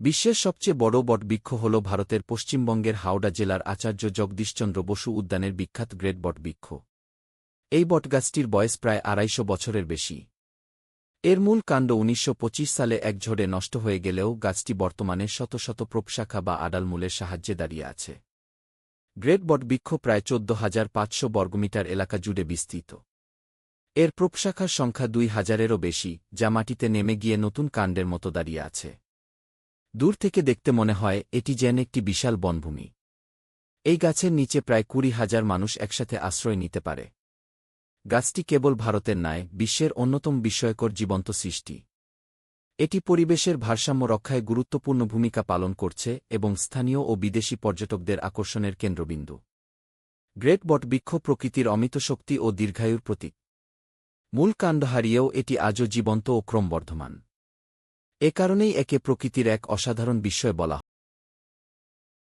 বিশ্বের সবচেয়ে বড় বটবৃক্ষ হল ভারতের পশ্চিমবঙ্গের হাওড়া জেলার আচার্য জগদীশচন্দ্র বসু উদ্যানের বিখ্যাত গ্রেট বটবৃক্ষ। এই বটগাছটির বয়স প্রায় আড়াইশো বছরের বেশি। এর মূল কাণ্ড উনিশশো পঁচিশ সালে এক ঝড়ে নষ্ট হয়ে গেলেও গাছটি বর্তমানে শত শত প্রোপশাখা বা আডালমূলের সাহায্যে দাঁড়িয়ে আছে। গ্রেট বটবৃক্ষ প্রায় চোদ্দ হাজার পাঁচশো বর্গমিটার এলাকা জুড়ে বিস্তৃত। এর প্রোপশাখার সংখ্যা দুই হাজারেরও বেশি, যা মাটিতে নেমে গিয়ে নতুন কাণ্ডের মতো দাঁড়িয়ে আছে। দূর থেকে দেখতে মনে হয়, এটি যেন একটি বিশাল বনভূমি। এই গাছের নিচে প্রায় কুড়ি হাজার মানুষ একসাথে আশ্রয় নিতে পারে। গাছটি কেবল ভারতের নয়, বিশ্বের অন্যতম বিস্ময়কর জীবন্ত সৃষ্টি। এটি পরিবেশের ভারসাম্য রক্ষায় গুরুত্বপূর্ণ ভূমিকা পালন করছে এবং স্থানীয় ও বিদেশি পর্যটকদের আকর্ষণের কেন্দ্রবিন্দু। গ্রেট বট বৃক্ষ প্রকৃতির অমিত শক্তি ও দীর্ঘায়ুর প্রতীক। মূল কাণ্ড হারিয়েও এটি আজও জীবন্ত ও ক্রমবর্ধমান। এ কারণেই একে প্রকৃতির এক অসাধারণ বিষয় বলা